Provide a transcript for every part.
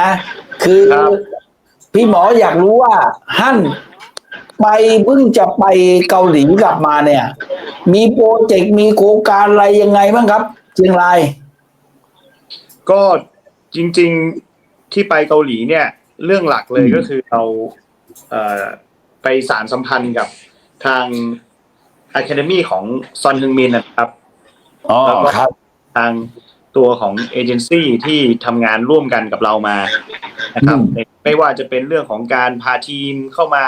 นะ คือครับพี่หมออยากรู้ว่าฮั่นไปเพิ่งจะไปเกาหลีกลับมาเนี่ย มีโปรเจกต์มีโครงการอะไรยังไงบ้างครับเชียงราย ก็จริง ๆที่ไปเกาหลีเนี่ย เรื่องหลักเลยอืมก็คือเราเอ่อไปสารสัมพันธ์กับทาง Academy ของซอนฮึงมินนะครับอ๋อแล้วก็ครับทาง ตัวของเอเจนซี่ที่ทำงานร่วมกันกับเรามานะครับอืมไม่ไม่ว่าจะเป็นเรื่องของการพาทีมเข้ามา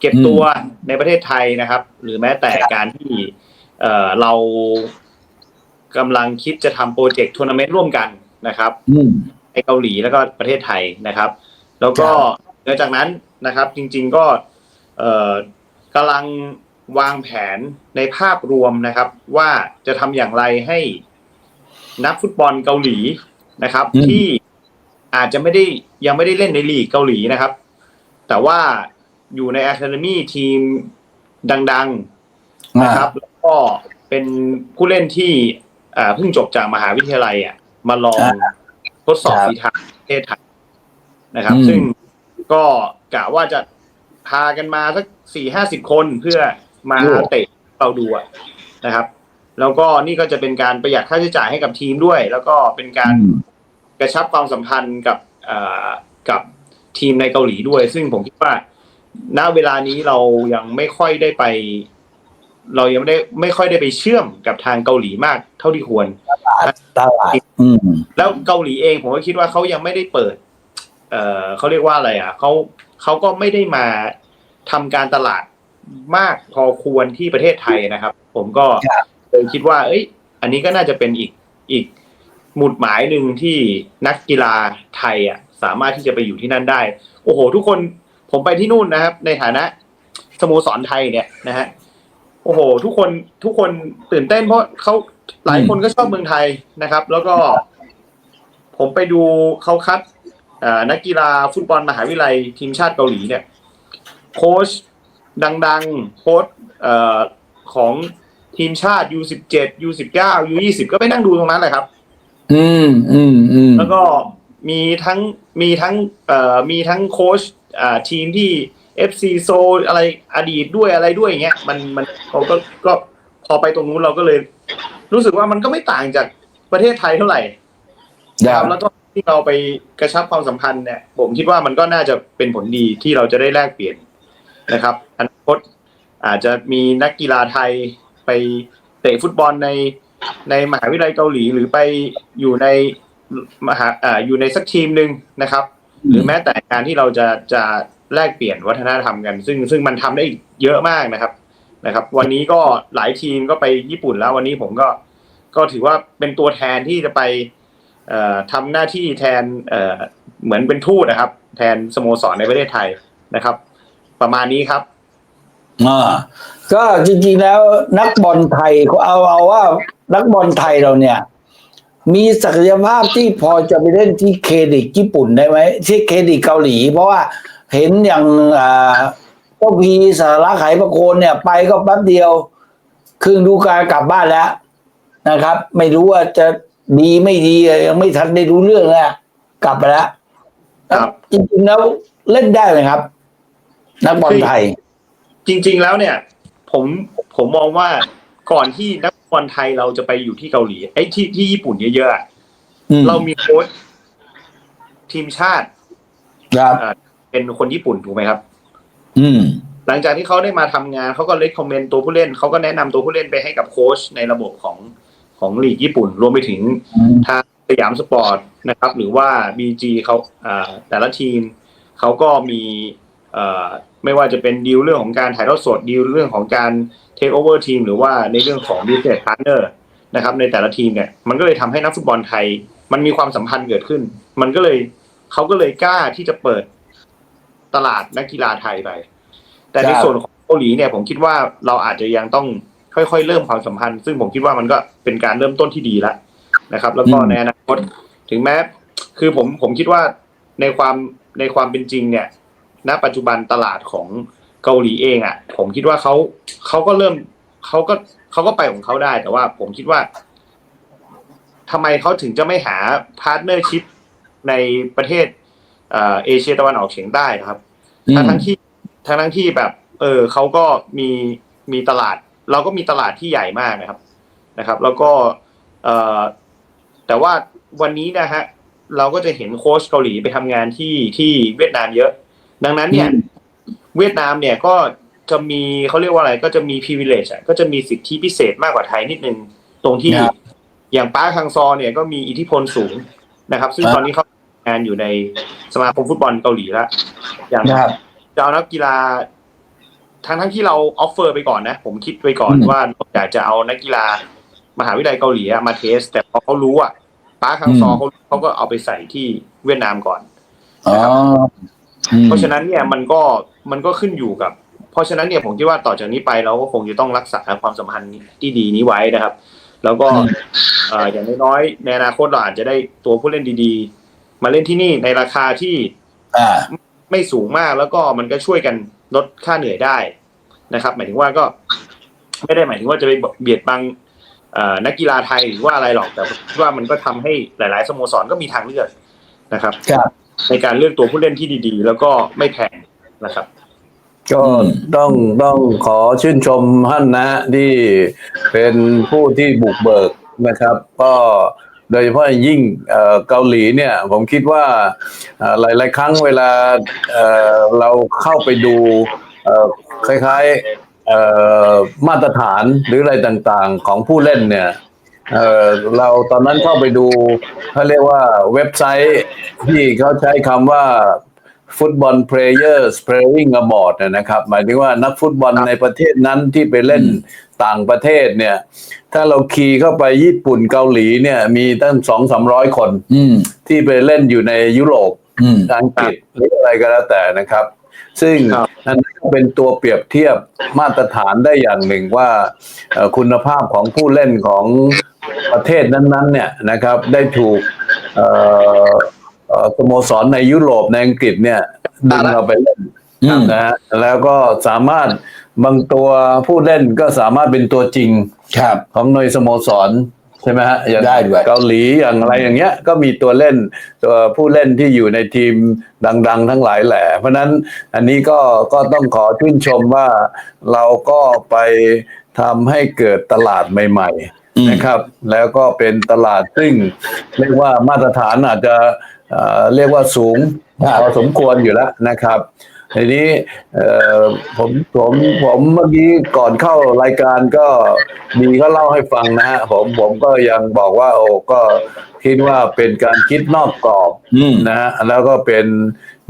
เก็บตัวในประเทศไทยนะครับ หรือแม้แต่การที่เอ่อเรากำลังคิดจะทำโปรเจกต์ทัวร์นาเมนต์ร่วมกันนะครับ อืม ในเกาหลีแล้วก็ประเทศไทยนะครับ แล้วก็ครับหลังจากนั้นนะครับจริงๆก็เอ่อกำลังวางแผนในภาพรวมนะครับ ว่าจะทำอย่างไรให้ นักฟุตบอลเกาหลีนะครับอืมที่อาจจะไม่ได้ยังไม่ได้เล่นในลีกเกาหลีนะครับ แต่ว่าอยู่ใน Academy ทีมดัง ๆนะครับ แล้วก็เป็นผู้เล่นที่อ่าเพิ่งจบจากมหาวิทยาลัยอะมาลองอ่าทดสอบครับฝีเท้าประเทศไทยนะครับอืมซึ่งก็กะว่าจะพากันมาสักสี่ห้าสิบคนเพื่อมาเตะเราดูอะนะครับ แล้วก็นี่ก็จะเป็นการประหยัดค่าใช้จ่ายให้กับทีมด้วย แล้วก็เป็นการอืมกระชับความสัมพันธ์กับเอ่อกับทีมในเกาหลีด้วย ซึ่งผมคิดว่า ณเวลานี้เรายังไม่ค่อยได้ไป เรายังไม่ได้ไม่ค่อยได้ไปเชื่อมกับทางเกาหลีมาก เท่าที่ควรตลาดอืมแล้วเกาหลีเองผมก็คิดว่าเขายังไม่ได้เปิด เอ่อเขาเรียกว่าอะไรอะเขาเขาก็ไม่ได้มาทำการตลาดมากพอควรที่ประเทศไทยนะครับ ผมก็ครับ เลยคิดว่า เอ้ย อันนี้ก็น่าจะเป็นอีกอีกหมุดหมายหนึ่งที่นักกีฬาไทยอะสามารถที่จะไปอยู่ที่นั่นได้ โอ้โห ทุกคนผมไปที่นู่นนะครับ ในฐานะสโมสรไทยเนี่ยนะฮะโอ้โห ทุกคนทุกคนตื่นเต้นเพราะเขาหลายคนก็ชอบเมืองไทยนะครับ แล้วก็ ผมไปดูเขาคัดนักกีฬาฟุตบอลมหาวิทยาลัยทีมชาติเกาหลีเนี่ย โค้ชดัง ๆ โค้ชของ ทีมชาติ U17 U19 U20 ก็ไปนั่งดูตรงนั้นเลยครับ อืมอืมอืมแล้วก็มีทั้งมีทั้งเอ่อมีทั้งโค้ชอ่าทีมที่ FC โซอะไรอดีตด้วยอะไรด้วยอย่างเงี้ยมันมันเราก็ก็พอไปตรงนู้นเราก็เลย รู้สึกว่ามันก็ไม่ต่างจากประเทศไทยเท่าไหร่ครับแล้วก็ที่เราไปกระชับความสัมพันธ์เนี่ยผมคิดว่ามันก็น่าจะเป็นผลดีที่เราจะได้แลกเปลี่ยนนะครับอนาคตอาจจะมีนักกีฬาไทย ไปเตะฟุตบอลในในมหาวิทยาลัยเกาหลี หรือไปอยู่ในมหาอ่าอยู่ในสักทีมหนึ่งนะครับ หรือแม้แต่การที่เราจะจะแลกเปลี่ยนวัฒนธรรมกัน ซึ่งซึ่งมันทำได้เยอะมากนะครับนะครับ วันนี้ก็หลายทีมก็ไปญี่ปุ่นแล้ววันนี้ผมก็ก็ถือว่าเป็นตัวแทนที่จะไปเอ่อทำหน้าที่แทนเอ่อเหมือนเป็นทูตนะครับ แทนสโมสรในประเทศไทยนะครับ ประมาณนี้ครับอ่า ก็จริงๆแล้วนักบอลไทยเขาเอาเอาว่านักบอลไทยเราเนี่ย มีศักยภาพที่พอจะไปเล่นที่เครดิตญี่ปุ่นได้ไหมที่เครดิตเกาหลี เพราะว่าเห็นอย่างอ่าเจ้าพีสาระไขประโคนเนี่ย ไปก็แป๊บเดียว ครึ่งดูการกลับบ้านแล้วนะครับ ไม่รู้ว่าจะดีไม่ดียังไม่ทันได้รู้เรื่องเลยกลับไปแล้วครับจริงๆแล้วเล่นได้ไหมครับ นักบอลไทย จริง ๆ แล้วเนี่ย ผมผมมองว่าก่อนที่นักบอลไทยเราจะไปอยู่ที่เกาหลีไอ้ยที่ที่ญี่ปุ่นเยอะๆอะอืมเรามีโค้ชทีมชาติครับอ่าเป็นคนญี่ปุ่นถูกไหมครับ อืม หลังจากที่เขาได้มาทำงานเขาก็เล c คอมเมนต์ตัวผู้เล่นเขาก็แนะนำตัวผู้เล่นไปให้กับโค้ชในระบบของของลีกญี่ปุ่น รวมไปถึงทางสยามสปอร์ตนะครับ หรือว่า BG เขาอ่าแต่ละทีมเขาก็มีเอ่อ ไม่ว่าจะเป็นดีลเรื่องของการถ่ายทอดสดดีลเรื่องของการเทคโอเวอร์ทีมหรือว่าในเรื่องของ business partner นะครับในแต่ละทีมเนี่ยมันก็เลยทำให้นักฟุตบอลไทย มันมีความสัมพันธ์เกิดขึ้น มันก็เลยเขาก็เลยกล้าที่จะเปิดตลาดนักกีฬาไทยไป แต่ในครับส่วนของเกาหลีเนี่ยผมคิดว่าเราอาจจะยังต้องค่อยๆ เริ่มความสัมพันธ์ ซึ่งผมคิดว่ามันก็เป็นการเริ่มต้นที่ดีแล้วนะครับ แล้วก็อืมในอนาคตถึงแม้ คือผมผมคิดว่าในความในความเป็นจริงเนี่ย ณปัจจุบันตลาดของเกาหลีเองอะ ผมคิดว่าเขาเขาก็เริ่มเขาก็เขาก็ไปของเขาได้ แต่ว่าผมคิดว่าทำไมเขาถึงจะไม่หาพาร์ทเนอร์ชิพในประเทศเอ่อเอเชียตะวันออกเฉียงใต้นะครับอืมทั้งทั้งที่ทั้งทั้งที่แบบ เออเขาก็มีมีตลาด เราก็มีตลาดที่ใหญ่มากนะครับนะครับ แล้วก็เอ่อแต่ว่าวันนี้นะฮะเราก็จะเห็นโค้ชเกาหลีไปทำงานที่ที่เวียดนามเยอะ ดังนั้นเนี่ยอืมเวียดนามเนี่ยก็จะมีเขาเรียกว่าอะไร ก็จะมี privilege อะก็จะมีสิทธิพิเศษมากกว่าไทยนิดนึง ตรงที่ครับอย่างป้าคังซอเนี่ยก็มีอิทธิพลสูงนะครับ ซึ่งครับตอนนี้เขาทำงานอยู่ในสมาคมฟุตบอลเกาหลีแล้วอย่างนะครับจะเอานักกีฬาทั้งทั้งที่เราออฟเฟอร์ไปก่อนนะ ผมคิดไปก่อนอืมว่าเราอยากจะเอานักกีฬามหาวิทยาลัยเกาหลีอะมาเทส แต่พอเขารู้อะป้าคังซอเขาเขาก็เอาไปใส่ที่เวียดนามก่อนอ๋ออืม เพราะฉะนั้นเนี่ยมันก็มันก็ขึ้นอยู่กับ เพราะฉะนั้นเนี่ยผมคิดว่าต่อจากนี้ไปเราก็คงจะต้องรักษาความสัมพันธ์ที่ดีนี้ไว้นะครับ แล้วก็เอ่ออย่างน้อยๆในอนาคตเราอาจจะได้ตัวผู้เล่นดีๆ มาเล่นที่นี่ในราคาที่อ่าไม่สูงมากแล้วก็มันก็ช่วยกันลดค่าเหนื่อยได้นะครับ หมายถึงว่าก็ ไม่ได้หมายถึงว่าจะไปเบียดบังเอ่อนักกีฬาไทยหรือว่าอะไรหรอกแต่ผมคิดว่ามันก็ทำให้หลาย ๆ สโมสรก็มีทางเลือกนะครับครับ ในการเลือกตัวผู้เล่นที่ดีๆ แล้วก็ไม่แพงนะครับก็อืมต้องต้องขอชื่นชมท่านนะที่เป็นผู้ที่บุกเบิกนะครับ ก็โดยเฉพาะอย่างยิ่งเอ่อเกาหลีเนี่ย ผมคิดว่าเอ่อหลาย ๆ ครั้งเวลาเอ่อเราเข้าไปดูเอ่อคล้ายๆเอ่อมาตรฐานหรืออะไรต่าง ๆ ของผู้เล่นเนี่ย เอ่อเราตอนนั้นเข้าไปดูเขาเรียกว่าเว็บไซต์ที่เขาใช้คำว่าฟุตบอล players playing abroad นะนะครับ หมายถึงว่านักฟุตบอลในประเทศนั้นที่ไปเล่นต่างประเทศเนี่ย ถ้าเราคีย์เข้าไปญี่ปุ่นเกาหลีเนี่ย มีตั้งสองสามร้อยคนอืมที่ไปเล่นอยู่ในยุโรปอืมอังกฤษหรืออะไรก็แล้วแต่นะครับ ซึ่งครับอันนั้นก็เป็นตัวเปรียบเทียบมาตรฐานได้อย่างหนึ่งว่าเอ่อคุณภาพของผู้เล่นของประเทศนั้นๆเนี่ยนะครับได้ถูกเอ่อเอ่อสโมสรในยุโรปในอังกฤษเนี่ยดึงเราไปเล่นอืมนะฮะแล้วก็สามารถบางตัวผู้เล่นก็สามารถเป็นตัวจริงครับของหน่วยสโมสร ใช่ไหมฮะอย่างได้ด้วย เกาหลีอย่างอะไรอย่างเงี้ย ก็มีตัวเล่นตัวผู้เล่นที่อยู่ในทีมดัง ๆ ทั้งหลายแหละ เพราะฉะนั้นอันนี้ก็ก็ต้องขอชื่นชมว่าเราก็ไปทำให้เกิดตลาดใหม่อืมๆนะครับ แล้วก็เป็นตลาดซึ่ง เรียกว่ามาตรฐานอาจจะเอ่อเรียกว่าสูงครับพอสมควรอยู่แล้วนะครับ ทีนี้เอ่อผมผมผมเมื่อกี้ก่อนเข้ารายการก็มีก็เล่าให้ฟังนะฮะผมผมก็ยังบอกว่า โอ้ก็คิดว่าเป็นการคิดนอกกรอบอืมนะฮะแล้วก็เป็น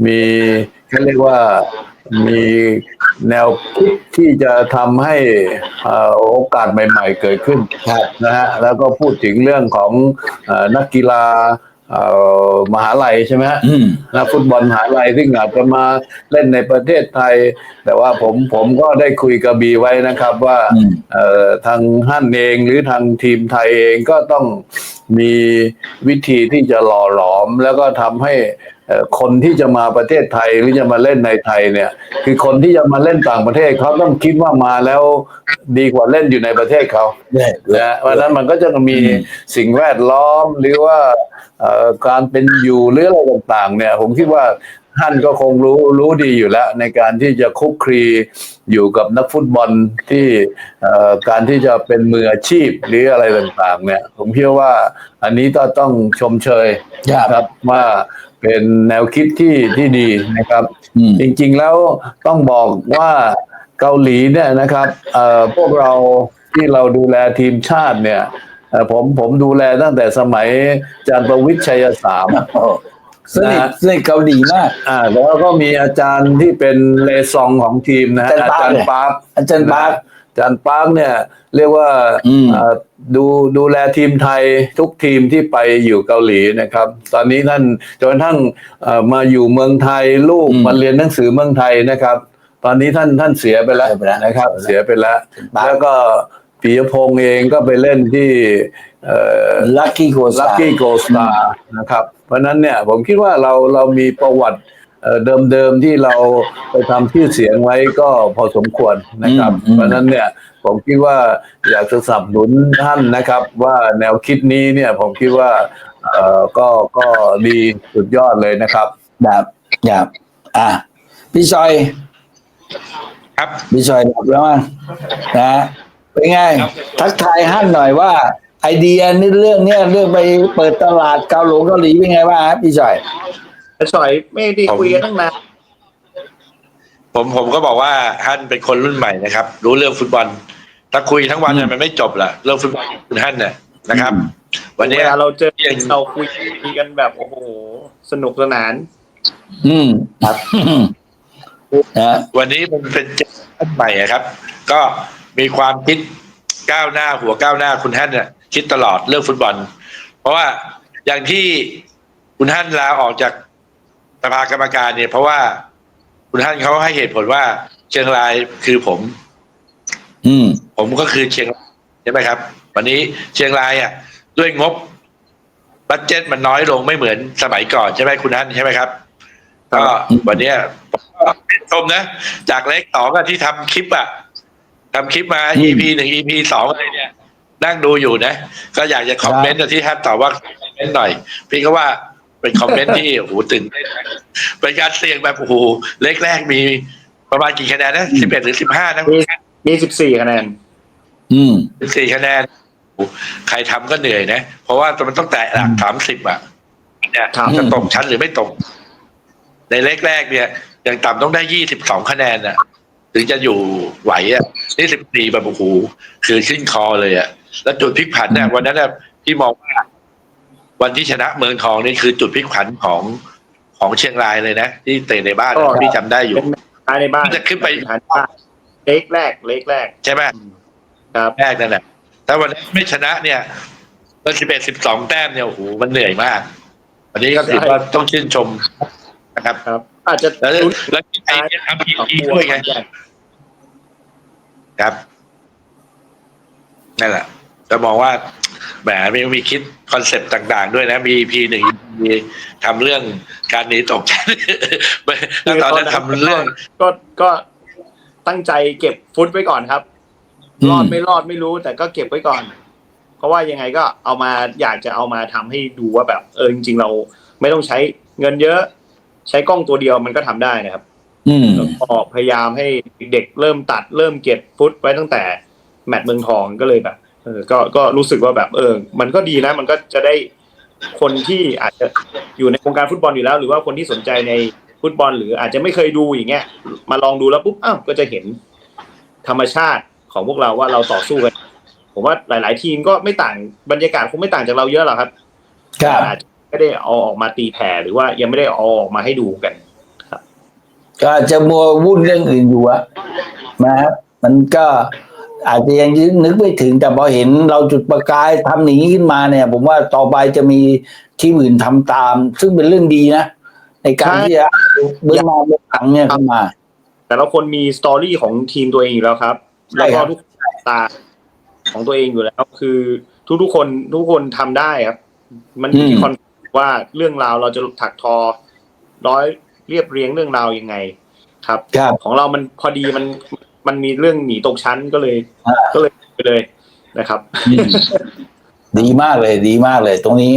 มีเขาเรียกว่ามีแนวคิดที่จะทำให้เอ่อโอกาสใหม่ ๆ เกิดขึ้นครับนะฮะแล้วก็พูดถึงเรื่องของเอ่อนักกีฬาเอ่อ มหาลัยใช่ไหมฮะอืมนักฟุตบอลมหาลัยซึ่งอาจจะมาเล่นในประเทศไทย แต่ว่าผมผมก็ได้คุยกับบีไว้นะครับ ว่าอืมเอ่อทางฮั่นเองหรือทางทีมไทยเองก็ต้องมีวิธีที่จะหล่อหลอมแล้วก็ทำให้เอ่อ คนที่จะมาประเทศไทยหรือจะมาเล่นในไทยเนี่ย คือคนที่จะมาเล่นต่างประเทศเขาต้องคิดว่ามาแล้วดีกว่าเล่นอยู่ในประเทศเขาเนี่ยนะเพราะฉะนั้นมันก็จะมีอืมสิ่งแวดล้อมหรือว่าเอ่อการเป็นอยู่หรืออะไรต่างๆ เนี่ย ผมคิดว่าท่านก็คงรู้รู้ดีอยู่แล้ว ในการที่จะคุกคลีอยู่กับนักฟุตบอลที่เอ่อการที่จะเป็นมืออาชีพหรืออะไรต่างๆ เนี่ย ผมเชื่อว่าอันนี้ก็ต้องชมเชยครับครับว่า เป็นแนวคิดที่ที่ดีนะครับอืมจริงๆแล้วต้องบอกว่าเกาหลีเนี่ยนะครับเอ่อพวกเราที่เราดูแลทีมชาติเนี่ยเอ่อผมผมดูแลตั้งแต่สมัยอาจารย์ประวิทย์ชัยสามโอ้สนิทนะสนิทเกาหลีมากอ่าแล้วก็มีอาจารย์ที่เป็นเลซองของทีมนะฮะอาจารย์ปาร์คอาจารย์อาจารย์ปาร์คอาจารย์ปาร์คเนี่ย เรียกว่าอืมเอ่อ ดูดูแลทีมไทยทุกทีมที่ไปอยู่เกาหลีนะครับ ตอนนี้ท่านจนกระทั่งเอ่อมาอยู่เมืองไทยลูกอืมมาเรียนหนังสือเมืองไทยนะครับ ตอนนี้ท่านท่านเสียไปแล้วเสียไปแล้วนะครับ เสียไปแล้วปาร์คแล้วก็ปิยพงษ์เองก็ไปเล่นที่เอ่อลัคกี้โกลัซาคกี้โกสตาร์นะครับ เพราะฉะนั้นเนี่ยผมคิดว่าเราเรามีประวัติ เอ่อเดิมๆที่เราไปทำชื่อเสียงไว้ก็พอสมควรนะครับอืมเพราะฉะนั้นเนี่ยผมคิดว่าอยากจะสนับสนุนท่านนะครับ ว่าแนวคิดนี้เนี่ยผมคิดว่าเอ่อก็ก็ดีสุดยอดเลยนะครับแบบแบบอะพี่ชอย ครับพี่ชอยดับแล้วมั้งนะเป็นไง ทักทายฮั่นหน่อยว่า ไอเดียนี่เรื่องเนี้ยเรื่องไปเปิดตลาดเกาหลงเกาหลีเป็นไงบ้างครับพี่ชอย แต่สอยไม่ได้คุยกันตั้งนานผมผมก็บอกว่าท่านเป็นคนรุ่นใหม่นะครับ รู้เรื่องฟุตบอล ถ้าคุยทั้งวันเนี่ยมันไม่จบละเรื่องฟุตบอลคุณท่านเนี่ยนะครับ วันนี้เวลาเราเจอเราคุยกันแบบโอ้โหสนุกสนาน อืมครับนะวันนี้มันเป็นเจนท่านใหม่อะครับ ก็มีความคิดก้าวหน้าหัวก้าวหน้าคุณท่านเนี่ยคิดตลอดเรื่องฟุตบอล เพราะว่าอย่างที่คุณท่านลาออกจาก สภากรรมการเนี่ย เพราะว่าคุณท่านเขาให้เหตุผลว่า เชียงรายคือผม อืม ผมก็คือเชียงรายใช่ไหมครับ วันนี้เชียงรายอะ ด้วยงบบัตเจ็ตมันน้อยลงไม่เหมือนสมัยก่อนใช่ไหมคุณท่านใช่ไหมครับก็วันเนี้ยผมก็ชื่นชมนะ จากเล็กสองอะที่ทำคลิปอะทำคลิปมาอืม EP หนึ่ง EP สองอะไรเนี่ย นั่งดูอยู่นะ ก็อยากจะคอมเมนต์ที่ท่านตอบว่าคอมเมนต์หน่อย พี่ก็ว่า เป็นคอมเมนต์ที่โอ้โหตื่นเต้นนะเป็นการเสี่ยงแบบโอ้โหเล็กแรกมีประมาณกี่คะแนนนะสิบเอ็ดหรือสิบห้านะมีมีสิบสี่คะแนน อืมสิบสี่คะแนนโอ้โหใครทำก็เหนื่อยนะ เพราะว่ามันต้องแตะหลักสามสิบอะเนี่ยครับ จะตกชั้นหรือไม่ตก ในเลขแรกเนี่ยอย่างต่ำต้องได้ยี่สิบสองคะแนนอะ ถึงจะอยู่ไหวอะนี่สิบสี่แบบโอ้โหคือขึ้นคอเลยอะ แล้วจุดพลิกผันเนี่ยวันนั้นน่ะพี่มองว่า วันที่ชนะเมืองทองนี่คือจุดพลิกผันของของเชียงรายเลยนะ ที่เตะในบ้านก็อะพี่จำได้อยู่ เป็นภายในบ้านจะขึ้นไปฐานบ้านเล็กแรก เล็กแรกใช่ไหม ครับ แรกนั่นแหละ ถ้าวันนั้นไม่ชนะเนี่ยก็สิบเอ็ดสิบสองแต้มเนี่ย โอ้โห มันเหนื่อยมาก วันนี้ก็ถือว่าต้องชื่นชมนะครับ ครับ อาจจะแล้วลุ้นแล้วที่ไทยเนี่ยทำพีของพีบัด้วยไง ครับ นั่นแหละ จะมองว่าแหมมีมีคิดคอนเซปต์ต่างๆ ด้วยนะ มีพีหนึ่งมีทำเรื่องการหนีตกชั้นแล้วตอนนั้นทำเรื่องก็ก็ตั้งใจเก็บฟุตไว้ก่อนครับอืมรอดไม่รอดไม่รู้แต่ก็เก็บไว้ก่อน เพราะว่ายังไงก็เอามาอยากจะเอามาทำให้ดูว่าแบบเออจริงๆเราไม่ต้องใช้เงินเยอะ ใช้กล้องตัวเดียวมันก็ทำได้นะครับ อืมแล้วก็พยายามให้เด็กเริ่มตัดเริ่มเก็บฟุตไว้ตั้งแต่แมตช์เมืองทองก็เลยแบบ เออก็ก็รู้สึกว่าแบบ เออ มันก็ดีนะ มันก็จะได้คนที่อาจจะอยู่ในวงการฟุตบอลอยู่แล้ว หรือว่าคนที่สนใจในฟุตบอล หรืออาจจะไม่เคยดูอย่างเงี้ย มาลองดูแล้วปุ๊บอ้าวก็จะเห็นธรรมชาติของพวกเราว่าเราต่อสู้กันผมว่าหลาย ๆ ทีมก็ไม่ต่างบรรยากาศคงไม่ต่างจากเราเยอะหรอกครับครับอาจจะไม่ได้เอาออกมาตีแผ่หรือว่ายังไม่ได้เอาออกมาให้ดูกันก็อาจจะมัววุ่นเรื่องอื่นอยู่อะนะมันก็ อาจจะยังนึกไม่ถึง แต่พอเห็นเราจุดประกายทำอย่างนี้ขึ้นมาเนี่ย ผมว่าต่อไปจะมีที่อื่นทำตาม ซึ่งเป็นเรื่องดีนะ ในการใช่ที่จะเบื้องหน้าเบื้องหลังเนี่ยเข้ามา แต่ละคนมีสตอรี่ของทีมตัวเองอยู่แล้วครับใช่แล้วครัก็บทุกคนตาของตัวเองอยู่แล้ว คือทุกๆคนทุกคนทำได้ครับ มันอยู่ที่คอนว่าเรื่องราวเราจะถักทอ ร้อยเรียบเรียงเรื่องราวยังไง ครับครับของเรามันพอดีมัน มันมีเรื่องหนีตกชั้นก็เลยอ่าก็เลยไปเลยนะครับอืมดีมากเลยดีมากเลยตรงนี้